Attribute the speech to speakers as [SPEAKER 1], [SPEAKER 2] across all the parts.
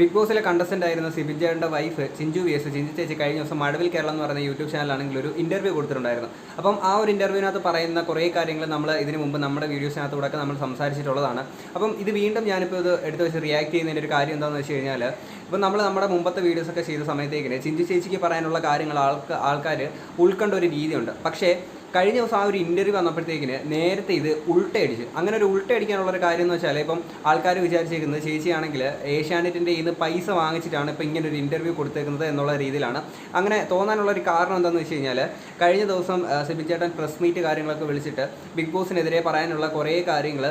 [SPEAKER 1] Big ബോസിലെ contestant ആയിരുന്ന Sibin സിബിജയുടെ wife Chinchu V S Chinchu ചേച്ചി കഴിഞ്ഞ ദിവസം മഴവിൽ കേരളം എന്ന് പറയുന്ന യൂട്യൂബ് ചാനലാണെങ്കിൽ ഒരു ഇന്റർവ്യൂ കൊടുത്തിട്ടുണ്ടായിരുന്നു. അപ്പം ആ ഒരു ഇന്റർവ്യൂവിനകത്ത് പറയുന്ന കുറേ കാര്യങ്ങൾ നമ്മൾ ഇതിനു മുമ്പ് നമ്മുടെ വീഡിയോസിനകത്ത് കൂടെ നമ്മൾ സംസാരിച്ചിട്ടുള്ളതാണ്. അപ്പം ഇത് വീണ്ടും ഞാനിപ്പോൾ ഇത് എടുത്ത് വെച്ച് റിയാക്ട് ചെയ്യുന്നതിന്റെ ഒരു കാര്യം എന്താണെന്ന് വെച്ച് കഴിഞ്ഞാൽ ഇപ്പം നമ്മൾ നമ്മുടെ മുമ്പത്തെ വീഡിയോസൊക്കെ ചെയ്ത സമയത്തേക്കിന് ചിഞ്ചു ചേച്ചിക്ക് പറയാനുള്ള കാര്യങ്ങൾ ആൾക്ക് ആൾക്കാർ ഉൾക്കൊണ്ട ഒരു രീതിയുണ്ട്. പക്ഷേ കഴിഞ്ഞ ദിവസം ആ ഒരു ഇന്റർവ്യൂ വന്നപ്പോഴത്തേക്കിന് നേരത്തെ ഇത് ഉൾട്ടയടിച്ച്. അങ്ങനെ ഒരു ഉൾട്ടയടിക്കാനുള്ള ഒരു കാര്യം എന്ന് വെച്ചാൽ ഇപ്പം ആൾക്കാർ വിചാരിച്ചിരിക്കുന്നത് ചേച്ചിയാണെങ്കിൽ ഏഷ്യാനെറ്റിന്റെ ഇന്ന് പൈസ വാങ്ങിച്ചിട്ടാണ് ഇപ്പം ഇങ്ങനെ ഒരു ഇന്റർവ്യൂ കൊടുത്തേക്കുന്നത് എന്നുള്ള രീതിയിലാണ്. അങ്ങനെ തോന്നാനുള്ള ഒരു കാരണം എന്താണെന്ന് വെച്ച് കഴിഞ്ഞാൽ കഴിഞ്ഞ ദിവസം സിബിൻ ചേട്ടൻ പ്രസ് മീറ്റ് കാര്യങ്ങളൊക്കെ വിളിച്ചിട്ട് ബിഗ് ബോസിനെതിരെ പറയാനുള്ള കുറേ കാര്യങ്ങൾ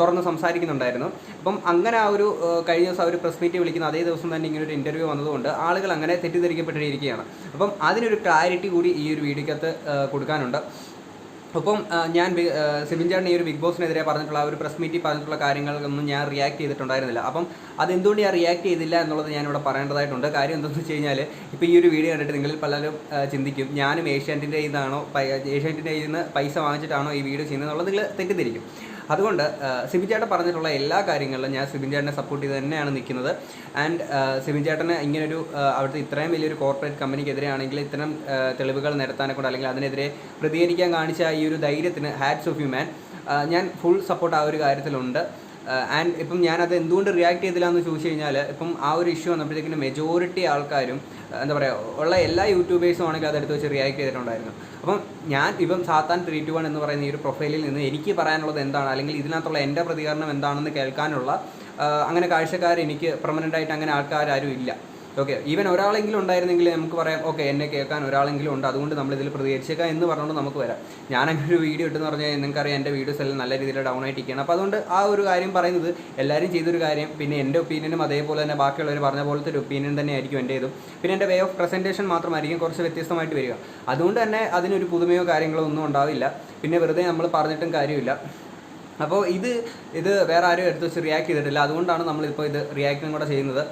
[SPEAKER 1] തുറന്ന് സംസാരിക്കുന്നുണ്ടായിരുന്നു. അപ്പം അങ്ങനെ ആ ഒരു കഴിഞ്ഞ ദിവസം ആ ഒരു പ്രസ് മീറ്റ് വിളിക്കുന്ന അതേ ദിവസം തന്നെ ഇങ്ങനെ ഒരു ഇന്റർവ്യൂ വന്നതുകൊണ്ട് ആളുകൾ അങ്ങനെ തെറ്റിദ്ധരിക്കപ്പെട്ടിരിക്കുകയാണ്. അപ്പം അതിനൊരു ക്ലാരിറ്റി കൂടി ഈ ഒരു വീഡിയോക്കകത്ത് കൊടുക്കാനുണ്ട്. ഒപ്പം ഞാൻ സിബിൻ ചേട്ടൻ ഈ ഒരു ബിഗ് ബോസിനെതിരെ പറഞ്ഞിട്ടുള്ള ആ ഒരു പ്രസ് മീറ്റിൽ പറഞ്ഞിട്ടുള്ള കാര്യങ്ങൾക്കൊന്നും ഞാൻ റിയാക്ട് ചെയ്തിട്ടുണ്ടായിരുന്നില്ല. അപ്പം അതെന്തുകൊണ്ട് ഞാൻ റിയാക്ട് ചെയ്തില്ല എന്നുള്ളത് ഞാനിവിടെ പറയേണ്ടതായിട്ടുണ്ട്. കാര്യം എന്താണെന്ന് വെച്ച് കഴിഞ്ഞാൽ ഇപ്പോൾ ഈ ഒരു വീഡിയോ കണ്ടിട്ട് നിങ്ങളിൽ പലരും ചിന്തിക്കും ഞാനും ഏഷ്യാനെറ്റിന്റെ ഇതാണോ ഏഷ്യാനെറ്റിന്റെ ഇതിൽ നിന്ന് പൈസ വാങ്ങിച്ചിട്ടാണോ ഈ വീഡിയോ ചെയ്യുന്നത് എന്നുള്ളത് നിങ്ങൾ തെറ്റിദ്ധരിക്കും. അതുകൊണ്ട് സിബിൻ ചേട്ടൻ പറഞ്ഞിട്ടുള്ള എല്ലാ കാര്യങ്ങളിലും ഞാൻ സിബിൻ ചേട്ടനെ സപ്പോർട്ട് ചെയ്ത് തന്നെയാണ് നിൽക്കുന്നത്. ആൻഡ് സിബിൻ ചേട്ടന് ഇങ്ങനൊരു അവിടുത്തെ ഇത്രയും വലിയൊരു കോർപ്പറേറ്റ് കമ്പനിക്കെതിരെയാണെങ്കിൽ ഇത്തരം തെളിവുകൾ നിരത്താനെ കൊണ്ട് അല്ലെങ്കിൽ അതിനെതിരെ പ്രതികരിക്കാൻ കാണിച്ച ഈ ഒരു ധൈര്യത്തിന് ഹാറ്റ്സ് ഓഫ് യു മാൻ ഞാൻ ഫുൾ സപ്പോർട്ട് ആ ഒരു കാര്യത്തിലുണ്ട്. ആൻഡ് ഇപ്പം ഞാനത് എന്തുകൊണ്ട് റിയാക്ട് ചെയ്തില്ല എന്ന് ചോദിച്ചു കഴിഞ്ഞാൽ ഇപ്പം ആ ഒരു ഇഷ്യൂ വന്നപ്പോഴത്തേക്കിന് മെജോറിറ്റി ആൾക്കാരും എന്താ പറയുക ഉള്ള എല്ലാ യൂട്യൂബേഴ്സും ആണെങ്കിൽ അതെടുത്ത് വെച്ച് റിയാക്ട് ചെയ്തിട്ടുണ്ടായിരുന്നു. അപ്പം ഞാൻ ഇപ്പം സാത്താൻ ത്രീ ടു വൺ എന്ന് പറയുന്ന ഈ ഒരു പ്രൊഫൈലിൽ നിന്ന് എനിക്ക് പറയാനുള്ളത് എന്താണ്? അല്ലെങ്കിൽ ഇതിനകത്തുള്ള എന്റെ പ്രതികരണം എന്താണെന്ന് കേൾക്കാനുള്ള അങ്ങനെ കാഴ്ചക്കാർ എനിക്ക് പെർമനന്റ് ആയിട്ട് അങ്ങനെ ആൾക്കാരും ഇല്ല. ഓക്കെ ഈവൻ ഒരാളെങ്കിലും ഉണ്ടായിരുന്നെങ്കിൽ നമുക്ക് പറയാം ഓക്കെ എന്നെ കേൾക്കാൻ ഒരാളെങ്കിലും ഉണ്ട് അതുകൊണ്ട് നമ്മൾ ഇതിൽ പ്രതികരിച്ചേക്കാം എന്ന് പറഞ്ഞുകൊണ്ട് നമുക്ക് വരാം. ഞാനങ്ങനെ ഒരു വീഡിയോ ഇട്ടെന്ന് പറഞ്ഞാൽ നിങ്ങൾക്കറിയാം എന്റെ വീഡിയോസ് എല്ലാം നല്ല രീതിയിൽ ഡൗൺ ആയിട്ടിരിക്കുകയാണ്. അപ്പോൾ അതുകൊണ്ട് ആ ഒരു കാര്യം പറയുന്നത് എല്ലാവരും ചെയ്തൊരു കാര്യം പിന്നെ എന്റെ ഒപ്പീനിയനും അതേപോലെ തന്നെ ബാക്കിയുള്ളവർ പറഞ്ഞ പോലത്തെ ഒരു ഒപ്പീനിയൻ തന്നെ ആയിരിക്കും ഇതും. പിന്നെ എന്റെ വേ ഓഫ് പ്രസന്റേഷൻ മാത്രമായിരിക്കും കുറച്ച് വ്യത്യസ്തമായിട്ട് വരിക. അതുകൊണ്ട് തന്നെ അതിനൊരു പുതുമയോ കാര്യങ്ങളോ ഒന്നും ഉണ്ടാവില്ല. പിന്നെ വെറുതെ നമ്മൾ പറഞ്ഞിട്ടും കാര്യമില്ല. അപ്പോൾ ഇത് ഇത് വേറെ ആരും എടുത്ത് വെച്ച് റിയാക്ട് ചെയ്തിട്ടില്ല. അതുകൊണ്ടാണ് നമ്മളിപ്പോൾ ഇത് റിയാക്റ്റും കൂടെ ചെയ്യുന്നത്.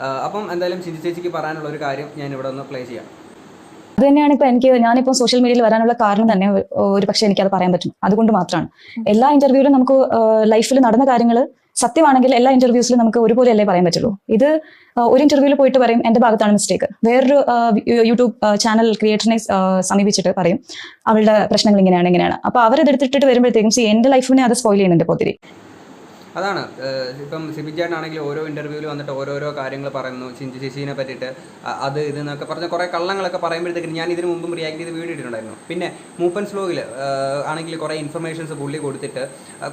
[SPEAKER 1] അപ്പം എന്തായാലും ചിന്തി ചേച്ചിക്ക് പറയാനുള്ള ഒരു കാര്യം ഞാൻ ഇവിടെ ഒന്ന് പ്ലേ ചെയ്യാം.
[SPEAKER 2] അത് തന്നെയാണ് ഇപ്പൊ എനിക്ക് ഞാനിപ്പോ സോഷ്യൽ മീഡിയയിൽ വരാനുള്ള കാരണം തന്നെ ഒരു- പക്ഷെ എനിക്ക് അത് പറയാൻ പറ്റും. അതുകൊണ്ട് മാത്രമാണ്. എല്ലാ ഇന്റർവ്യൂവിലും നമുക്ക് ലൈഫിൽ നടന്ന കാര്യങ്ങൾ സത്യമാണെങ്കിൽ എല്ലാ ഇന്റർവ്യൂസിലും നമുക്ക് ഒരുപോലെ അല്ലേ പറയാൻ പറ്റുള്ളൂ. ഇത് ഒരു ഇന്റർവ്യൂവിൽ പോയിട്ട് പറയും എന്റെ ഭാഗത്താണ് മിസ്റ്റേക്ക് വേറൊരു യൂട്യൂബ് ചാനൽ ക്രിയേറ്ററിനെ സമീപിച്ചിട്ട് പറയും അവളുടെ പ്രശ്നങ്ങൾ ഇങ്ങനെയാണ് ഇങ്ങനെയാണ്. അപ്പൊ അവരത് എടുത്തിട്ട് വരുമ്പോഴത്തേക്കും സി എന്റെ ലൈഫിനെ അത് സ്പോയിൽ ചെയ്യുന്നുണ്ട് പൊതിരി ഒത്തിരി
[SPEAKER 1] അതാണ്. ഇപ്പം സിബി ചേട്ടനാണെങ്കിൽ ഓരോ ഇന്റർവ്യൂവിൽ വന്നിട്ട് ഓരോരോ കാര്യങ്ങൾ പറയുന്നു. ചിഞ്ചു ചേച്ചീനെ പറ്റിയിട്ട് അത് ഇത് എന്നൊക്കെ പറഞ്ഞ കുറേ കള്ളങ്ങളൊക്കെ പറയുമ്പോഴത്തേക്കും ഞാൻ ഇതിന് മുമ്പും റിയാക്ട് ചെയ്ത് വീഡിയോ ഇട്ടിട്ടുണ്ടായിരുന്നു. പിന്നെ മൂപ്പൻ സ്ലോഗിൽ ആണെങ്കിൽ കുറേ ഇൻഫർമേഷൻസ് പുള്ളി കൊടുത്തിട്ട്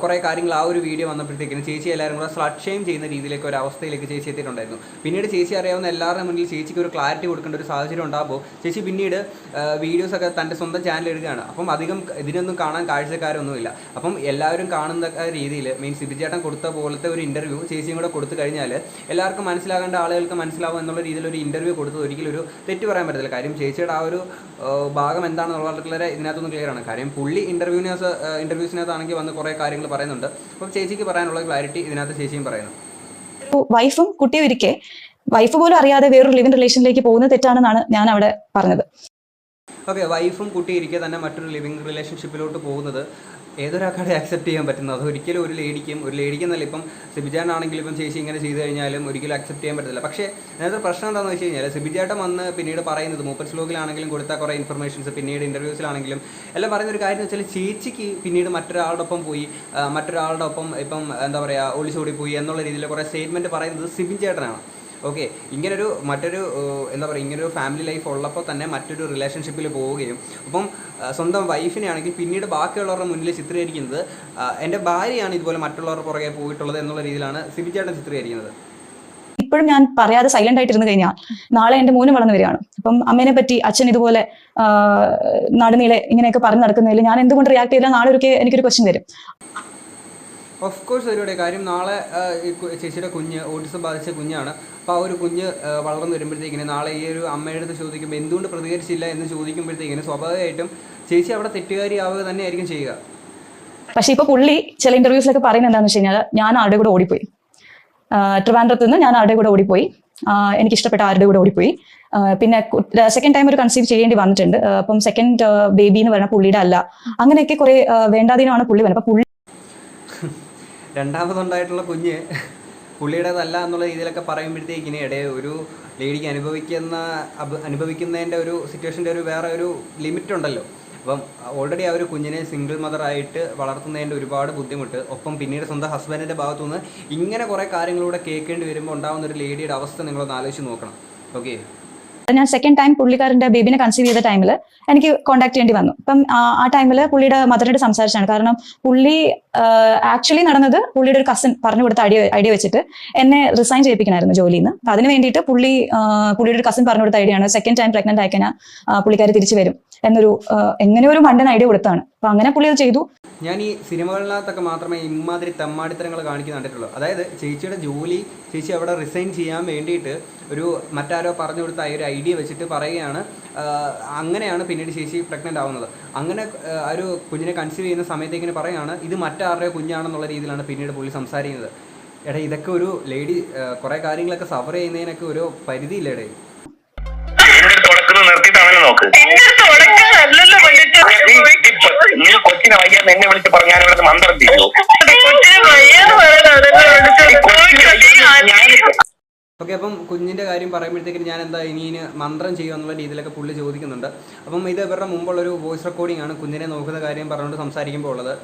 [SPEAKER 1] കുറേ കാര്യങ്ങൾ ആ ഒരു വീഡിയോ വന്നപ്പോഴത്തേക്കും ചേച്ചി എല്ലാവരും കൂടെ സ്ലട്ട് ഷെയിം ചെയ്യുന്ന രീതിയിലേക്ക് ഒരു അവസ്ഥയിലേക്ക് ചേച്ചി എത്തിയിട്ടുണ്ടായിരുന്നു. പിന്നീട് ചേച്ചി അറിയാവുന്ന എല്ലാവരുടെ മുന്നിൽ ചേച്ചിക്ക് ഒരു ക്ലാരിറ്റി കൊടുക്കേണ്ട ഒരു സാഹചര്യം ഉണ്ടാകുമ്പോൾ ചേച്ചി പിന്നീട് വീഡിയോസൊക്കെ തന്റെ സ്വന്തം ചാനൽ ഇടുകയാണ്. അപ്പം അധികം ഇതിനൊന്നും കാണാൻ കാഴ്ചക്കാരൊന്നുമില്ല. അപ്പം എല്ലാവരും കാണുന്ന രീതിയിൽ മീൻസ് സിബിചേട്ടൻ കൊടുത്ത പോലത്തെ ഒരു ഇന്റർവ്യൂ ചേച്ചിയും കൂടെ കൊടുത്തു കഴിഞ്ഞാൽ എല്ലാവർക്കും മനസ്സിലാകേണ്ട ആളുകൾക്ക് മനസ്സിലാവും എന്നുള്ള രീതിയിൽ ഒരു ഇന്റർവ്യൂ കൊടുത്തത് ഒരിക്കലും ഒരു തെറ്റ് പറയാൻ പറ്റത്തില്ല. കാര്യം ചേച്ചിയുടെ ആ ഒരു ഭാഗം എന്താണെന്നുള്ള വളരെ ഇതിനകത്തൊന്നും ക്ലിയർ ആണ്. കാര്യം പുള്ളി ഇന്റർവ്യൂവിനകത്ത് ഇന്റർവ്യൂസിനകത്താണെങ്കിൽ വന്ന് കുറേ കാര്യങ്ങൾ പറയുന്നുണ്ട്. അപ്പോൾ ചേച്ചിക്ക് പറയാനുള്ള ക്ലാരിറ്റി ഇതിനകത്ത് ചേച്ചിയും പറയുന്നു.
[SPEAKER 2] വൈഫും കുട്ടിയും ഇരിക്കെ. വൈഫ് പോലും അറിയാതെ വേറൊരു ലിവിംഗ് റിലേഷനിലേക്ക് പോകുന്ന തെറ്റാണെന്നാണ് ഞാൻ അവിടെ പറഞ്ഞത്.
[SPEAKER 1] ഓക്കെ വൈഫും കുട്ടി ഇരിക്കെ തന്നെ മറ്റൊരു ലിവിങ് റിലേഷൻഷിപ്പിലോട്ട് പോകുന്നത്. ഏതൊരാൾക്കാടെ അക്സെപ്റ്റ് ചെയ്യാൻ പറ്റുന്നത്? അത് ഒരിക്കലും ഒരു ലേഡിക്കും ഒരു ലേഡിക്ക് എന്നല്ല ഇപ്പം സിബിജാനാണെങ്കിലും ഇപ്പം ചേച്ചി ഇങ്ങനെ ചെയ്തു കഴിഞ്ഞാലും ഒരിക്കലും അക്സെപ്റ്റ് ചെയ്യാൻ പറ്റത്തില്ല. പക്ഷേ അതിനകത്ത് പ്രശ്നം എന്താണെന്ന് വെച്ച് കഴിഞ്ഞാൽ സിബിജാട്ടം വന്ന് പിന്നീട് പറയുന്നത് മൂപ്പർ സ്ലോഗിലാണെങ്കിലും കൊടുത്ത കുറേ ഇൻഫർമേഷൻസ് പിന്നീട് ഇന്റർവ്യൂസിലാണെങ്കിലും എല്ലാം പറയുന്ന ഒരു കാര്യം എന്ന് വെച്ചാൽ ചേച്ചിക്ക് പിന്നീട് മറ്റൊരാളുടെ ഒപ്പം പോയി മറ്റൊരാളുടെ ഒപ്പം ഇപ്പം എന്താ പറയുക ഒളിച്ചോടി പോയി എന്നുള്ള രീതിയിൽ കുറേ സ്റ്റേറ്റ്മെന്റ് പറയുന്നത് സിബിൻ ചേട്ടനാണ് ഓക്കെ ഇങ്ങനൊരു മറ്റൊരു എന്താ പറയുക ഇങ്ങനൊരു ഫാമിലി ലൈഫ് ഉള്ളപ്പോൾ തന്നെ മറ്റൊരു റിലേഷൻഷിപ്പിൽ പോവുകയും. അപ്പം സ്വന്തം വൈഫിനെ ആണെങ്കിൽ പിന്നീട് ബാക്കിയുള്ളവരുടെ മുന്നിൽ ചിത്രീകരിക്കുന്നത് എന്റെ ഭാര്യയാണ് ഇതുപോലെ മറ്റുള്ളവരുടെ പുറകെ പോയിട്ടുള്ളത് എന്നുള്ള രീതിയിലാണ് സിബിചേട്ടൻ ചിത്രീകരിക്കുന്നത്.
[SPEAKER 2] ഇപ്പോഴും ഞാൻ പറയാതെ സൈലന്റ് ആയിട്ടിരുന്നു കഴിഞ്ഞാൽ നാളെ എന്റെ മോനും വളർന്നു വരികയാണ്. അപ്പം അമ്മേനെ പറ്റി അച്ഛൻ ഇതുപോലെ നാടുനീളെ ഇങ്ങനെയൊക്കെ പറഞ്ഞു നടക്കുന്നതിൽ ഞാൻ എന്തുകൊണ്ട് റിയാക്ട് ചെയ്താൽ നാളെ ഒരു എനിക്കൊരു ക്വസ്റ്റ്യൻ വരും.
[SPEAKER 1] ഓഫ് കോഴ്സ് അവരുടെ കാര്യം നാളെ ചേച്ചിയുടെ കുഞ്ഞ് ഓട്ടിസം ബാധിച്ച കുഞ്ഞാണ്. അപ്പോൾ ആ ഒരു കുഞ്ഞ് വളർന്നു വരുമ്പോഴത്തേക്കിന് നാളെ ഈ ഒരു അമ്മയുടെ അടുത്ത് ചോദിക്കുമ്പോൾ എന്തുകൊണ്ട് പ്രതികരിച്ചില്ല എന്ന് ചോദിക്കുമ്പോഴത്തേക്കിന് സ്വാഭാവികമായിട്ടും ചേച്ചി അവിടെ തെറ്റുകാരിയാവുക തന്നെയായിരിക്കും ചെയ്യുക.
[SPEAKER 2] പക്ഷെ ഇപ്പൊ പുള്ളി ചില ഇന്റർവ്യൂസിലൊക്കെ പറയുന്നത് എന്താണെന്ന് വെച്ച് കഴിഞ്ഞാൽ ഞാൻ ആരുടെ കൂടെ ഓടിപ്പോയി? ട്രിവാൻഡ്രത്ത് നിന്ന് ഞാൻ ആരുടെ കൂടെ ഓടിപ്പോയി? എനിക്ക് ഇഷ്ടപ്പെട്ട ആരുടെ കൂടെ ഓടിപ്പോയി? പിന്നെ സെക്കൻഡ് ടൈം ഒരു കൺസീവ് ചെയ്യേണ്ടി വന്നിട്ടുണ്ട്. അപ്പം സെക്കൻഡ് ബേബി എന്ന് പറഞ്ഞ പുള്ളിയുടെ അല്ല. അങ്ങനെയൊക്കെ കുറെ വേണ്ടാതീനമാണ് പുള്ളി വരുന്നത് അപ്പൊ പുള്ളി
[SPEAKER 1] രണ്ടാമതുണ്ടായിട്ടുള്ള കുഞ്ഞ് പുള്ളിയുടേതല്ല എന്നുള്ള രീതിയിലൊക്കെ പറയുമ്പോഴത്തേക്കിന് ഇടയെ ഒരു ലേഡിക്ക് അനുഭവിക്കുന്ന അനുഭവിക്കുന്നതിന്റെ ഒരു സിറ്റുവേഷന്റെ ഒരു വേറെ ഒരു ലിമിറ്റ് ഉണ്ടല്ലോ. അപ്പം ഓൾറെഡി ആ ഒരു കുഞ്ഞിനെ സിംഗിൾ മദറായിട്ട് വളർത്തുന്നതിന്റെ ഒരുപാട് ബുദ്ധിമുട്ട്. ഒപ്പം പിന്നീട് സ്വന്തം ഹസ്ബൻഡിന്റെ ഭാഗത്തുനിന്ന് ഇങ്ങനെ കുറേ കാര്യങ്ങളൂടെ കേൾക്കേണ്ടി വരുമ്പോൾ ഉണ്ടാകുന്ന ഒരു ലേഡിയുടെ അവസ്ഥ നിങ്ങളൊന്ന് ആലോചിച്ച് നോക്കണം. ഓക്കെ
[SPEAKER 2] ഞാൻ സെക്കൻഡ് ടൈം പുള്ളിക്കാരന്റെ ബേബിനെ കൺസീവ് ചെയ്ത ടൈമിൽ എനിക്ക് കോൺടാക്ട് ചെയ്യേണ്ടി വന്നു. അപ്പം ആ- ടൈമിൽ പുള്ളിയുടെ മദറിനോട് സംസാരിച്ചാണ് കാരണം പുള്ളി ആക്ച്വലി നടന്നത് പുള്ളിയുടെ ഒരു കസിൻ പറഞ്ഞു കൊടുത്ത ഐഡിയ ഐഡിയ വെച്ചിട്ട് എന്നെ റിസൈൻ ചെയ്യിപ്പിക്കണമായിരുന്നു ജോലിയിൽ നിന്ന് അപ്പൊ അതിന് വേണ്ടിയിട്ട് പുള്ളി പുള്ളിയുടെ ഒരു കസിൻ പറഞ്ഞു കൊടുത്ത ഐഡിയ ആണ് സെക്കൻഡ് ടൈം പ്രഗ്നന്റ് ആയിക്കഴിഞ്ഞാൽ പുള്ളിക്കാരി തിരിച്ചു വരും എന്നൊരു എങ്ങനെ ഒരു മണ്ടൻ ഐഡിയ കൊടുത്താണ് അപ്പൊ അങ്ങനെ പുള്ളി അത് ചെയ്തു.
[SPEAKER 1] ഞാൻ ഈ സിനിമകളിനകത്തൊക്കെ മാത്രമേ ഇമാതിരി തെമ്മാടിത്തരങ്ങൾ കാണിക്കുന്ന കണ്ടിട്ടുള്ളൂ. അതായത് ചേച്ചിയുടെ ജോലി ചേച്ചി അവിടെ റിസൈൻ ചെയ്യാൻ വേണ്ടിയിട്ട് ഒരു മറ്റാരോ പറഞ്ഞു കൊടുത്ത ഒരു ഐഡിയ വെച്ചിട്ട് പറയുകയാണ്. അങ്ങനെയാണ് പിന്നീട് ചേച്ചി പ്രഗ്നന്റ് ആവുന്നത്. അങ്ങനെ ഒരു കുഞ്ഞിനെ കൺസീവ് ചെയ്യുന്ന സമയത്തേക്കിന് പറയുകയാണ് ഇത് മറ്റാരുടെയോ കുഞ്ഞാണെന്നുള്ള രീതിയിലാണ് പിന്നീട് പോലീസ് സംസാരിക്കുന്നത്. എടാ ഇതൊക്കെ ഒരു ലേഡി കുറേ കാര്യങ്ങളൊക്കെ സഫർ ചെയ്യുന്നതിനൊക്കെ ഒരു പരിധിയില്ല എടേ?
[SPEAKER 3] എന്റെ അടുത്ത് ഉടക്കുന്നത് നിർത്തിയിട്ട് അവനെ നോക്ക്. നീ- കൊച്ചിനെ വയ്യാന്ന് എന്നെ വിളിച്ച് പറഞ്ഞാൽ ഇവിടെ മന്ത്രം
[SPEAKER 4] ഞാൻ
[SPEAKER 1] ഓക്കെ അപ്പം കുഞ്ഞിന്റെ കാര്യം പറയുമ്പോഴത്തേക്കും ഞാൻ എന്താ ഇനി ഇനി മന്ത്രം ചെയ്യുക എന്നുള്ള രീതിയിലൊക്കെ പുള്ളി ചോദിക്കുന്നുണ്ട്. അപ്പം ഇത് ഇവരുടെ മുമ്പുള്ളൊരു വോയിസ് റെക്കോർഡിംഗ് ആണ് കുഞ്ഞിനെ നോക്കുന്ന കാര്യം പറഞ്ഞുകൊണ്ട് സംസാരിക്കുമ്പോൾ ഉള്ളത്.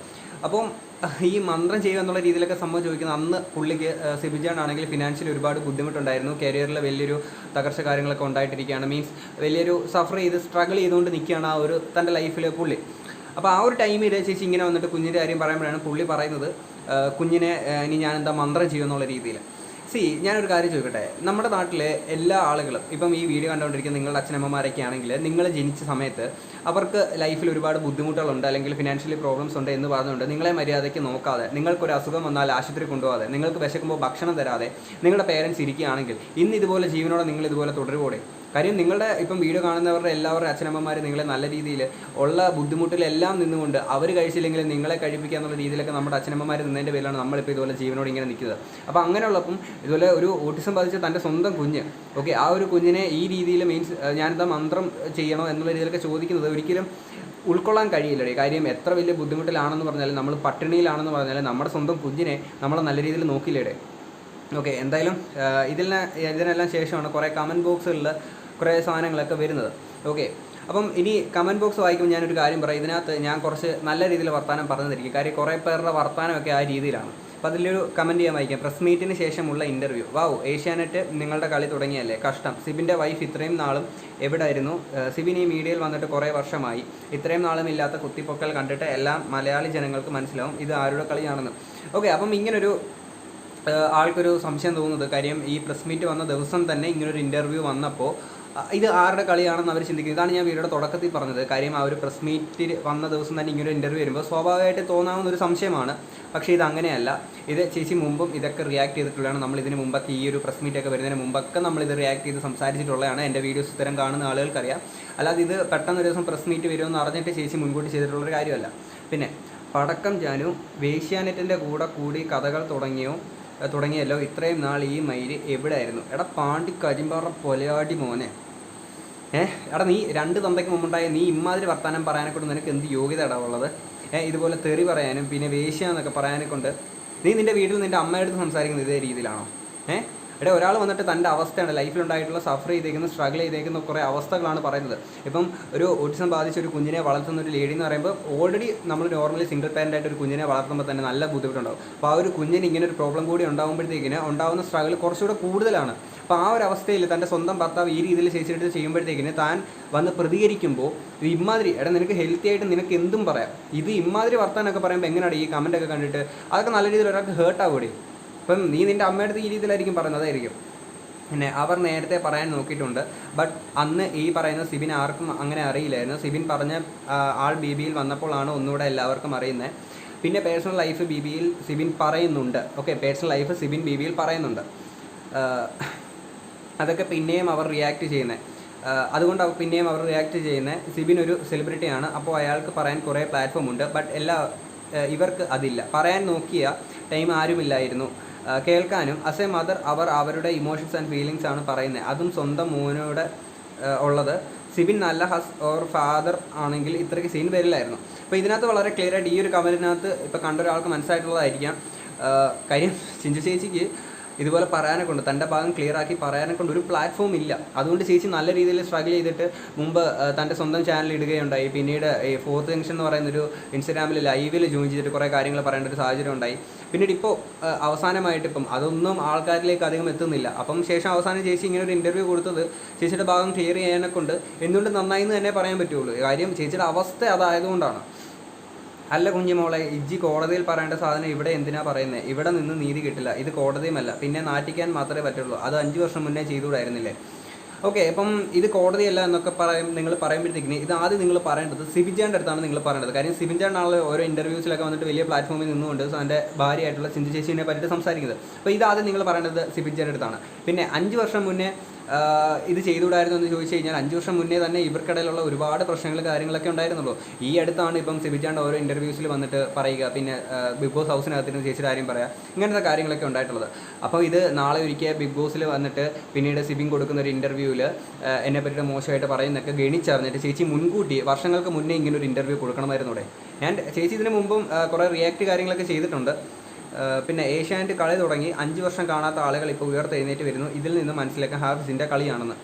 [SPEAKER 1] അപ്പം ഈ മന്ത്രം ചെയ്യുക എന്നുള്ള രീതിയിലൊക്കെ സംഭവം ചോദിക്കുന്നത്. അന്ന് പുള്ളിക്ക് സിബിജാൻ ആണെങ്കിൽ ഫിനാൻഷ്യലി ഒരുപാട് ബുദ്ധിമുട്ടുണ്ടായിരുന്നു. കരിയറിൽ വലിയൊരു തകർച്ച കാര്യങ്ങളൊക്കെ ഉണ്ടായിട്ടിരിക്കുകയാണ്. മീൻസ് വലിയൊരു സഫർ ചെയ്ത് സ്ട്രഗിൾ ചെയ്തുകൊണ്ട് നിൽക്കുകയാണ് ആ ഒരു തന്റെ ലൈഫിൽ പുള്ളി. അപ്പോൾ ആ ഒരു ടൈമിൽ ചേച്ചി ഇങ്ങനെ വന്നിട്ട് കുഞ്ഞിന്റെ കാര്യം പറയുമ്പോഴാണ് പുള്ളി പറയുന്നത് കുഞ്ഞിനെ ഇനി ഞാൻ എന്താ മന്ത്രം ചെയ്യുമെന്നുള്ള രീതിയിൽ സി ഞാനൊരു കാര്യം ചോദിക്കട്ടെ? നമ്മുടെ നാട്ടിലെ എല്ലാ ആളുകളും ഇപ്പം ഈ വീഡിയോ കണ്ടുകൊണ്ടിരിക്കുന്ന നിങ്ങളുടെ അച്ഛനമ്മമാരൊക്കെ ആണെങ്കിൽ നിങ്ങൾ ജനിച്ച സമയത്ത് അവർക്ക് ലൈഫിൽ ഒരുപാട് ബുദ്ധിമുട്ടുകളുണ്ട് അല്ലെങ്കിൽ ഫിനാൻഷ്യലി പ്രോബ്ലംസ് ഉണ്ട് എന്ന് പറഞ്ഞുകൊണ്ട് നിങ്ങളെ മര്യാദയ്ക്ക് നോക്കാതെ നിങ്ങൾക്കൊരു അസുഖം വന്നാൽ ആശുപത്രി കൊണ്ടുപോകാതെ നിങ്ങൾക്ക് വിശക്കുമ്പോൾ ഭക്ഷണം തരാതെ നിങ്ങളുടെ പേരൻസ് ഇരിക്കുകയാണെങ്കിൽ ഇന്ന് ഇതുപോലെ ജീവനോടെ നിങ്ങൾ ഇതുപോലെ തുടരുകൂടെ കാര്യം നിങ്ങളുടെ ഇപ്പം വീഡിയോ കാണുന്നവരുടെ എല്ലാവരുടെ അച്ഛനമ്മമാർ നിങ്ങളെ നല്ല രീതിയിൽ ഉള്ള ബുദ്ധിമുട്ടിലെല്ലാം നിന്നുകൊണ്ട് അവർ കഴിച്ചില്ലെങ്കിൽ നിങ്ങളെ കഴിപ്പിക്കുക എന്നുള്ള രീതിയിലൊക്കെ നമ്മുടെ അച്ഛനമ്മമാർ നിന്നതിന്റെ പേരിലാണ് നമ്മളിപ്പോൾ ഇതുപോലെ ജീവനോട് ഇങ്ങനെ നിൽക്കുന്നത്. അപ്പോൾ അങ്ങനെയുള്ളപ്പം ഇതുപോലെ ഒരു ഓട്ടിസം ബാധിച്ച് തന്റെ സ്വന്തം കുഞ്ഞ് ഓക്കെ ആ ഒരു കുഞ്ഞിനെ ഈ രീതിയിൽ മീൻസ് ഞാനെന്താ മന്ത്രം ചെയ്യണോ എന്നുള്ള രീതിയിലൊക്കെ ചോദിക്കുന്നത് ഒരിക്കലും ഉൾക്കൊള്ളാൻ കഴിയില്ലേ കാര്യം എത്ര വലിയ ബുദ്ധിമുട്ടിലാണെന്ന് പറഞ്ഞാലും നമ്മൾ പട്ടിണിയിലാണെന്ന് പറഞ്ഞാലും നമ്മുടെ സ്വന്തം കുഞ്ഞിനെ നമ്മളെ നല്ല രീതിയിൽ നോക്കില്ലേടെ? ഓക്കെ എന്തായാലും ഇതിന് ഇതിനെല്ലാം ശേഷമാണ് കുറേ കമന്റ് ബോക്സുകളിൽ കുറേ സാധനങ്ങളൊക്കെ വരുന്നത്. ഓക്കെ അപ്പം ഇനി കമന്റ് ബോക്സ് വായിക്കുമ്പോൾ ഞാനൊരു കാര്യം പറയാം. ഇതിനകത്ത് ഞാൻ കുറച്ച് നല്ല രീതിയിൽ വർത്തമാനം പറഞ്ഞു തരിക്കും കാര്യം കുറേ പേരുടെ വർത്തമാനമൊക്കെ ആ രീതിയിലാണ്. അപ്പോൾ അതിലൊരു കമന്റ് ചെയ്യാൻ വായിക്കാം. പ്രസ് മീറ്റിന് ശേഷമുള്ള ഇന്റർവ്യൂ വാവ് ഏഷ്യാനെറ്റ് നിങ്ങളുടെ കളി തുടങ്ങിയല്ലേ കഷ്ടം. സിബിന്റെ വൈഫ് ഇത്രയും നാളും എവിടെ ആയിരുന്നു സിബിൻ ഈ മീഡിയയിൽ വന്നിട്ട് കുറേ വർഷമായി. ഇത്രയും നാളും ഇല്ലാത്ത കുത്തിപ്പൊക്കൽ കണ്ടിട്ട് എല്ലാം മലയാളി ജനങ്ങൾക്ക് മനസ്സിലാവും ഇത് ആരുടെ കളിയാണെന്ന്. ഓക്കെ അപ്പം ഇങ്ങനൊരു ആൾക്കൊരു സംശയം തോന്നുന്നത് കാര്യം ഈ പ്രസ് മീറ്റ് വന്ന ദിവസം തന്നെ ഇങ്ങനൊരു ഇന്റർവ്യൂ വന്നപ്പോൾ ഇത് ആരുടെ കളിയാണെന്ന് അവർ ചിന്തിക്കുന്നത് ഇതാണ് ഞാൻ വീഡിയോയുടെ തുടക്കത്തിൽ പറഞ്ഞത്. കാര്യം ആ ഒരു പ്രസ് മീറ്റിൽ വന്ന ദിവസം തന്നെ ഇങ്ങനൊരു ഇന്റർവ്യൂ വരുമ്പോൾ സ്വാഭാവികമായിട്ട് തോന്നാവുന്ന ഒരു സംശയമാണ്. പക്ഷേ ഇത് അങ്ങനെയല്ല. ഇത് ചേച്ചി മുമ്പും ഇതൊക്കെ റിയാക്ട് ചെയ്തിട്ടുള്ളതാണ്. നമ്മൾ ഇതിന് മുമ്പൊക്കെ ഈ ഒരു പ്രസ് മീറ്റ് ഒക്കെ വരുന്നതിന് മുമ്പൊക്കെ നമ്മൾ ഇത് റിയാക്ട് ചെയ്ത് സംസാരിച്ചിട്ടുള്ളതാണ്. എന്റെ വീഡിയോസ് ഇത്തരം കാണുന്ന ആളുകൾക്കറിയാം. അല്ലാതെ ഇത് പെട്ടെന്ന് ഒരു ദിവസം പ്രസ് മീറ്റ് വരുമെന്ന് അറിഞ്ഞിട്ട് ചേച്ചി മുൻകൂട്ടി ചെയ്തിട്ടുള്ളൊരു കാര്യമല്ല. പിന്നെ പടക്കം ജാനു വേശ്യാനെറ്റിന്റെ കൂടെ കൂടി കഥകൾ തുടങ്ങിയോ തുടങ്ങിയല്ലോ. ഇത്രയും നാൾ ഈ മയിൽ എവിടെയായിരുന്നു എടാ പാണ്ടി കരിമ്പാറ പൊലയാടി മോനെ. ഏഹ് എടാ നീ രണ്ട് തന്തയ്ക്ക് മുമ്പുണ്ടായ നീ ഇമ്മാതിരി വർത്താനം പറയാനെ കൊണ്ട് നിനക്ക് എന്ത് യോഗ്യത ഉള്ളത്? ഏഹ് ഇതുപോലെ തെറി പറയാനും പിന്നെ വേശ്യ എന്നൊക്കെ പറയാനെ നീ നിന്റെ വീട്ടിൽ നിന്റെ അമ്മയുടെ അടുത്ത് സംസാരിക്കുന്നത് ഇതേ രീതിയിലാണോ? ഏഹ് എടാ ഒരാൾ വന്നിട്ട് തന്റെ അവസ്ഥയാണ് ലൈഫിലുണ്ടായിട്ടുള്ള സഫർ ചെയ്തേക്കുന്ന സ്ട്രഗിൾ ചെയ്തേക്കുന്ന കുറേ അവസ്ഥകളാണ് പറയുന്നത്. ഇപ്പം ഒരു ഓട്ടിസം ബാധിച്ച ഒരു കുഞ്ഞിനെ വളർത്തുന്ന ഒരു ലേഡി എന്ന് പറയുമ്പോൾ ഓൾറെഡി നമ്മൾ നോർമലി സിംഗിൾ പാരന്റ് ആയിട്ട് ഒരു കുഞ്ഞിനെ വളർത്തുമ്പോൾ തന്നെ നല്ല ബുദ്ധിമുട്ടുണ്ടാവും. അപ്പോൾ ആ ഒരു കുഞ്ഞിന് ഇങ്ങനെ ഒരു പ്രോബ്ലം കൂടി ഉണ്ടാകുമ്പോഴത്തേക്കിന് ഉണ്ടാകുന്ന സ്ട്രഗിൾ കുറച്ചുകൂടെ കൂടുതലാണ്. അപ്പോൾ ആ ഒരു അവസ്ഥയിൽ തന്റെ സ്വന്തം ഭർത്താവ് ഈ രീതിയിൽ ചേച്ചിട്ട് ചെയ്യുമ്പോഴത്തേക്കിന് താൻ വന്ന് പ്രതികരിക്കുമ്പോൾ ഇമാതിരി എടാ നിനക്ക് ഹെൽത്തി ആയിട്ട് നിനക്ക് എന്തും പറയാം. ഇത് ഇമാതിരി വർത്താനൊക്കെ പറയുമ്പോൾ എങ്ങനെയാണ് ഈ കമന്റൊക്കെ കണ്ടിട്ട്? അതൊക്കെ നല്ല രീതിയിൽ ഒരാൾക്ക് ഹേർട്ട് ആവുകയും ഇപ്പം നീ നിന്റെ അമ്മയുടെ ഈ രീതിയിലായിരിക്കും പറയുന്നത് അതായിരിക്കും. പിന്നെ അവർ നേരത്തെ പറയാൻ നോക്കിയിട്ടുണ്ട്. ബട്ട് അന്ന് ഈ പറയുന്ന സിബിൻ ആർക്കും അങ്ങനെ അറിയില്ലായിരുന്നു. സിബിൻ പറഞ്ഞ ആൾ ബി ബിയിൽ വന്നപ്പോഴാണ് ഒന്നുകൂടെ എല്ലാവർക്കും അറിയുന്നത് പിന്നെ പേഴ്സണൽ ലൈഫ് ബി ബിയിൽ സിബിൻ പറയുന്നുണ്ട്. Okay personal life Sibin B ബിയിൽ പറയുന്നുണ്ട്. അതൊക്കെ പിന്നെയും അവർ റിയാക്ട് ചെയ്യുന്നത് അതുകൊണ്ട് പിന്നെയും അവർ റിയാക്ട് ചെയ്യുന്നത് സിബിൻ ഒരു സെലിബ്രിറ്റിയാണ് അപ്പോൾ അയാൾക്ക് പറയാൻ കുറേ പ്ലാറ്റ്ഫോം ഉണ്ട്. ബട്ട് എല്ലാ ഇവർക്ക് അതില്ല. പറയാൻ നോക്കിയ ടൈം ആരുമില്ലായിരുന്നു. കേൾക്കാനും അസ് എ മദർ അവർ അവരുടെ ഇമോഷൻസ് ആൻഡ് ഫീലിങ്സ് ആണ് പറയുന്നത്. അതും സ്വന്തം മോനോട് ഉള്ളത്. സിബിൻ നല്ല ഹസ് ഓർ ഫാദർ ആണെങ്കിൽ ഇത്രയ്ക്ക് സീൻ വരില്ലായിരുന്നു. അപ്പോൾ ഇതിനകത്ത് വളരെ ക്ലിയർ ആയിട്ട് ഈ ഒരു കമന്റിനകത്ത് ഇപ്പോൾ കണ്ട ഒരാൾക്ക് മനസ്സിലായിട്ടുള്ളതായിരിക്കാം. കാര്യം ചിഞ്ചു ചേച്ചിക്ക് ഇതുപോലെ പറയാനെ കൊണ്ട് തന്റെ ഭാഗം ക്ലിയർ ആക്കി പറയാനെ കൊണ്ട് ഒരു പ്ലാറ്റ്ഫോം ഇല്ല. അതുകൊണ്ട് ചേച്ചി നല്ല രീതിയിൽ സ്ട്രഗിൾ ചെയ്തിട്ട് മുമ്പ് തന്റെ സ്വന്തം ചാനൽ ഇടുകയുണ്ടായി. പിന്നീട് ഈ ഫോർത്ത് ജംഗ്ഷൻ എന്ന് പറയുന്ന ഒരു ഇൻസ്റ്റാഗ്രാമിൽ ലൈവിൽ ജോയിൻ ചെയ്തിട്ട് കുറേ കാര്യങ്ങൾ പറയേണ്ട ഒരു സാഹചര്യം ഉണ്ടായി. പിന്നീട് ഇപ്പോൾ അവസാനമായിട്ട് ഇപ്പം അതൊന്നും ആൾക്കാരിലേക്ക് അധികം എത്തുന്നില്ല. അപ്പം ശേഷം അവസാനം ചേച്ചി ഇങ്ങനെ ഒരു ഇന്റർവ്യൂ കൊടുത്തത് ചേച്ചിയുടെ ഭാഗം ക്ലിയർ ചെയ്യാനെ കൊണ്ട് എന്തുകൊണ്ട് നന്നായി എന്ന് തന്നെ പറയാൻ പറ്റുള്ളൂ. കാര്യം ചേച്ചിയുടെ അവസ്ഥ അതായതുകൊണ്ടാണ്. അല്ല കുഞ്ഞുമോളെ ഇജ്ജി കോടതിയിൽ പറയേണ്ട സാധനം ഇവിടെ എന്തിനാ പറയുന്നത് ഇവിടെ നിന്ന് നീതി കിട്ടില്ല. ഇത് കോടതിയുമല്ല. പിന്നെ നാട്ടിക്കാൻ മാത്രമേ പറ്റുള്ളൂ. അത് അഞ്ച് വർഷം മുന്നേ ചെയ്തുകൂടായിരുന്നില്ലേ? ഓക്കെ അപ്പം ഇത് കോടതിയല്ല എന്നൊക്കെ പറയും നിങ്ങൾ പറയുമ്പോഴത്തേക്കിന് ഇത് ആദ്യം നിങ്ങൾ പറയേണ്ടത് സിബിജാന്റെ അടുത്താണ് നിങ്ങൾ പറയേണ്ടത്. കാര്യം സിബിജാണ്ടാണല്ലോ ഓരോ ഇന്റർവ്യൂസിലൊക്കെ വന്നിട്ട് വലിയ പ്ലാറ്റ്ഫോമിൽ നിന്നുകൊണ്ട് തന്റെ ഭാര്യയായിട്ടുള്ള ചേച്ചിനെ പറ്റിയിട്ട് സംസാരിക്കുന്നത്. അപ്പോൾ ഇത് ആദ്യം നിങ്ങൾ പറയേണ്ടത് സിബിജാന്റെ അടുത്താണ്. പിന്നെ അഞ്ച് വർഷം മുന്നേ ഇത് ചെയ്തുകൂടായിരുന്നു എന്ന് ചോദിച്ചു കഴിഞ്ഞാൽ അഞ്ച് വർഷം മുന്നേ തന്നെ ഇവർക്കിടയിലുള്ള ഒരുപാട് പ്രശ്നങ്ങൾ കാര്യങ്ങളൊക്കെ ഉണ്ടായിരുന്നുള്ളൂ. ഈ അടുത്താണ് ഇപ്പം സിബിജാണ്ട് ഓരോ ഇന്റർവ്യൂസിൽ വന്നിട്ട് പറയുക പിന്നെ ബിഗ് ബോസ് ഹൗസിനകത്തിന് ചേച്ചിയുടെ കാര്യം പറയാം. ഇങ്ങനത്തെ കാര്യങ്ങളൊക്കെ ഉണ്ടായിട്ടുള്ളത്. അപ്പോൾ ഇത് നാളെ ഒരിക്കൽ ബിഗ് ബോസിൽ വന്നിട്ട് പിന്നീട് സിബിൻ കൊടുക്കുന്ന ഒരു ഇന്റർവ്യൂവിൽ എന്നെ പറ്റിയിട്ട് മോശമായിട്ട് പറയുന്നൊക്കെ ഗണിച്ചറിഞ്ഞിട്ട് ചേച്ചി മുൻകൂട്ടി വർഷങ്ങൾക്ക് മുന്നേ ഇങ്ങനെ ഒരു ഇന്റർവ്യൂ കൊടുക്കണമായിരുന്നു ഞാൻ ചേച്ചി ഇതിന് മുമ്പും കുറേ റിയാക്ട് കാര്യങ്ങളൊക്കെ ചെയ്തിട്ടുണ്ട്. പിന്നെ ഏഷ്യാനെറ്റ് കളി തുടങ്ങി അഞ്ച് വർഷം കാണാത്ത ആളുകൾ ഇപ്പോൾ ഉയർത്തെഴുന്നേറ്റ് വരുന്നു. ഇതിൽ നിന്ന് മനസ്സിലാക്കാൻ ഹാഫിസിന്റെ കളിയാണെന്ന്.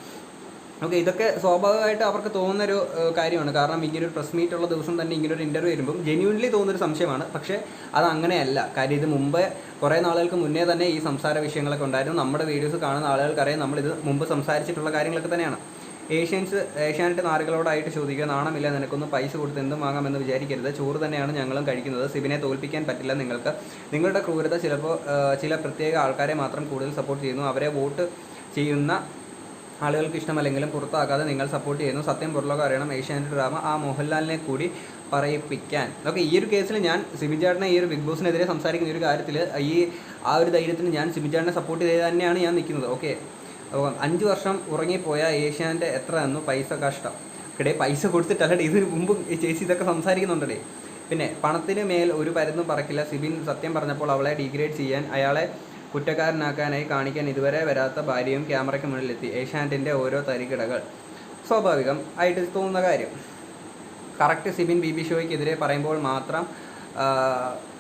[SPEAKER 1] ഓക്കെ ഇതൊക്കെ സ്വാഭാവികമായിട്ട് അവർക്ക് തോന്നുന്നൊരു കാര്യമാണ്. കാരണം ഇങ്ങനെ ഒരു പ്രസ് മീറ്റ് ഉള്ള ദിവസം തന്നെ ഇങ്ങനെ ഒരു ഇന്റർവ്യൂ വരുമ്പം ജെന്യൂൻലി തോന്നുന്നൊരു സംശയമാണ്. പക്ഷേ അത് അങ്ങനെയല്ല. കാര്യം ഇത് മുമ്പ് കുറേ നാളുകൾക്ക് മുന്നേ തന്നെ ഈ സംസാര വിഷയങ്ങളൊക്കെ ഉണ്ടായിരുന്നു. നമ്മുടെ വീഡിയോസ് കാണുന്ന ആളുകൾക്കറിയാം നമ്മളിത് മുമ്പ് സംസാരിച്ചിട്ടുള്ള കാര്യങ്ങളൊക്കെ തന്നെയാണ്. ഏഷ്യൻസ് ഏഷ്യാനെറ്റ് നാറുകളോടായിട്ട് ചോദിക്കുക നാണമില്ല നിനക്കൊന്ന് പൈസ കൊടുത്ത് എന്തും വാങ്ങാമെന്ന് വിചാരിക്കരുത്. ചോറ് തന്നെയാണ് ഞങ്ങളും കഴിക്കുന്നത്. സിബിനെ തോൽപ്പിക്കാൻ പറ്റില്ല നിങ്ങൾക്ക്. നിങ്ങളുടെ ക്രൂരത ചിലപ്പോൾ ചില പ്രത്യേക ആൾക്കാരെ മാത്രം കൂടുതൽ സപ്പോർട്ട് ചെയ്യുന്നു. അവരെ വോട്ട് ചെയ്യുന്ന ആളുകൾക്ക് ഇഷ്ടമല്ലെങ്കിലും പുറത്താക്കാതെ നിങ്ങൾ സപ്പോർട്ട് ചെയ്യുന്നു. സത്യം പുറലോകം അറിയണം. ഏഷ്യാനെറ്റ് ഡ്രാമ ആ മോഹൻലാലിനെ കൂടി പറയിപ്പിക്കാൻ. ഓക്കെ ഈ ഒരു കേസിൽ ഞാൻ സിബിചാട്ടിനെ ഈ ഒരു ബിഗ് ബോസിനെതിരെ സംസാരിക്കുന്ന ഒരു കാര്യത്തിൽ ഈ ആ ഒരു ധൈര്യത്തിന് ഞാൻ സിബിചാട്ടിനെ സപ്പോർട്ട് ചെയ്ത് തന്നെയാണ് ഞാൻ നിൽക്കുന്നത്. ഓക്കെ അപ്പം അഞ്ച് വർഷം ഉറങ്ങിപ്പോയ ഏഷ്യാന്റെ എത്ര എന്നു പൈസ കഷ്ടം. ഇവിടെ പൈസ കൊടുത്തിട്ടല്ലേ ഇതിന് മുമ്പ് ചേച്ചി ഇതൊക്കെ സംസാരിക്കുന്നുണ്ടേ പിന്നെ പണത്തിന് മേൽ ഒരു പരുന്നും പറക്കില്ല. സിബിൻ സത്യം പറഞ്ഞപ്പോൾ അവളെ ഡീഗ്രേഡ് ചെയ്യാൻ അയാളെ കുറ്റക്കാരനാക്കാനായി കാണിക്കാൻ ഇതുവരെ വരാത്ത ഭാര്യയും ക്യാമറയ്ക്ക് മുന്നിലെത്തി. ഏഷ്യാനെറ്റിന്റെ ഓരോ തരികിടകൾ. സ്വാഭാവികം ആയിട്ട് തോന്നുന്ന കാര്യം. കറക്റ്റ് സിബിൻ ബി ബി ഷോയ്ക്കെതിരെ പറയുമ്പോൾ മാത്രം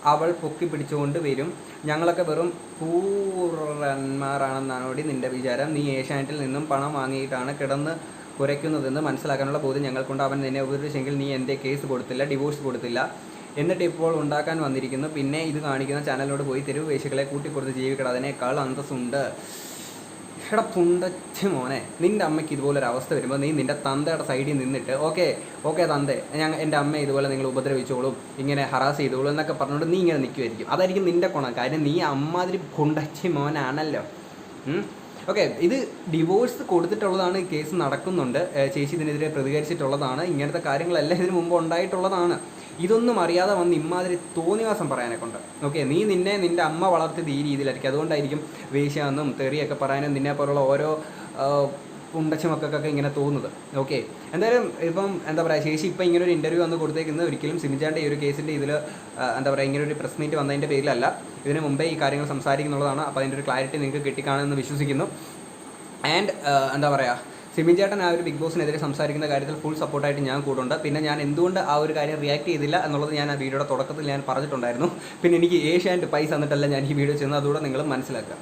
[SPEAKER 1] അവൾ പൊക്കി പിടിച്ചുകൊണ്ട് വരും. ഞങ്ങളൊക്കെ വെറും പൂർണന്മാരാണെന്നാണോടി നിന്റെ വിചാരം. നീ ഏഷ്യാനെറ്റിൽ നിന്നും പണം വാങ്ങിയിട്ടാണ് കിടന്ന് കുറയ്ക്കുന്നതെന്ന് മനസ്സിലാക്കാനുള്ള ബോധ്യം ഞങ്ങൾക്കുണ്ട്. അവൻ നിന്നെ ഉപദ്രവിച്ചെങ്കിൽ നീ എന്റെ കേസ് കൊടുത്തില്ല ഡിവോഴ്സ് കൊടുത്തില്ല. എന്നിട്ട് ഇപ്പോൾ ഉണ്ടാക്കാൻ വന്നിരിക്കുന്നു. പിന്നെ ഇത് കാണിക്കുന്ന ചാനലിനോട് പോയി തെരുവ് വേശികളെ കൂട്ടിക്കൊടുത്ത് ജീവിക്കണം അതിനേക്കാൾ അന്തസ്സുണ്ട്. എടാ പുണ്ടച്ചു മോനെ നിന്റെ അമ്മയ്ക്ക് ഇതുപോലൊരു അവസ്ഥ വരുമ്പോൾ നീ നിന്റെ തന്തയുടെ സൈഡിൽ നിന്നിട്ട് ഓക്കെ ഓക്കെ തന്തേ ഞാൻ എന്റെ അമ്മ ഇതുപോലെ നിങ്ങൾ ഉപദ്രവിച്ചോളും ഇങ്ങനെ ഹറാസ് ചെയ്തോളും എന്നൊക്കെ പറഞ്ഞുകൊണ്ട് നീ ഇങ്ങനെ നിൽക്കുമായിരിക്കും അതായിരിക്കും നിന്റെ ഗുണം. കാര്യം നീ അമ്മാതിരി പുണ്ടച്ചി മോനാണല്ലോ. ഓക്കെ ഇത് ഡിവോഴ്സ് കൊടുത്തിട്ടുള്ളതാണ് കേസ് നടക്കുന്നുണ്ട്. ചേച്ചി ഇതിനെതിരെ പ്രതികരിച്ചിട്ടുള്ളതാണ്. ഇങ്ങനത്തെ കാര്യങ്ങളെല്ലാം ഇതിനു മുമ്പ് ഉണ്ടായിട്ടുള്ളതാണ്. ഇതൊന്നും അറിയാതെ വന്ന് ഇമാതിരി തോന്നിവാസം പറയാനെ കൊണ്ട് ഓക്കെ നീ നിന്നെ നിന്റെ അമ്മ വളർത്തിയത് ഈ രീതിയിലായിരിക്കും. അതുകൊണ്ടായിരിക്കും വേശ്യാന്നും തെറിയൊക്കെ പറയാനും നിന്നെ പോലുള്ള ഓരോ ഉണ്ടച്ചമക്കൊക്കെ ഇങ്ങനെ തോന്നുന്നത്. ഓക്കെ എന്തായാലും ഇപ്പം എന്താ പറയുക ശേഷി ഇപ്പം ഇങ്ങനെ ഒരു ഇന്റർവ്യൂ വന്ന് കൊടുത്തേക്കുന്നത് ഒരിക്കലും സിമിജാന്റെ ഈ ഒരു കേസിന്റെ ഇതിൽ എന്താ പറയുക ഇങ്ങനെ ഒരു പ്രസ് മീറ്റ് വന്നതിന്റെ പേരിലല്ല. ഇതിന് മുമ്പേ ഈ കാര്യങ്ങൾ സംസാരിക്കുന്നുള്ളതാണ് അപ്പോൾ അതിന്റെ ഒരു ക്ലാരിറ്റി നിങ്ങൾക്ക് കിട്ടിക്കാണെന്ന് വിശ്വസിക്കുന്നു. ആൻഡ് എന്താ പറയുക സിമിൻ ചേട്ടൻ ആ ഒരു ബിഗ് ബോസിനെതിരെ സംസാരിക്കുന്ന കാര്യത്തിൽ ഫുൾ സപ്പോർട്ടായിട്ട് ഞാൻ കൂടുണ്ട് പിന്നെ ഞാൻ എന്തുകൊണ്ട് ആ ഒരു കാര്യം റിയാക്ട് ചെയ്തില്ല എന്നുള്ളത് ഞാൻ ആ വീഡിയോയുടെ തുടക്കത്തിൽ ഞാൻ പറഞ്ഞിട്ടുണ്ടായിരുന്നു. പിന്നെ എനിക്ക് ഏഷ്യാന്റെ പൈസ തന്നിട്ടല്ല ഞാൻ ഈ വീഡിയോ ചെയ്യുന്നത്. അതുകൂടെ നിങ്ങൾ മനസ്സിലാക്കുക.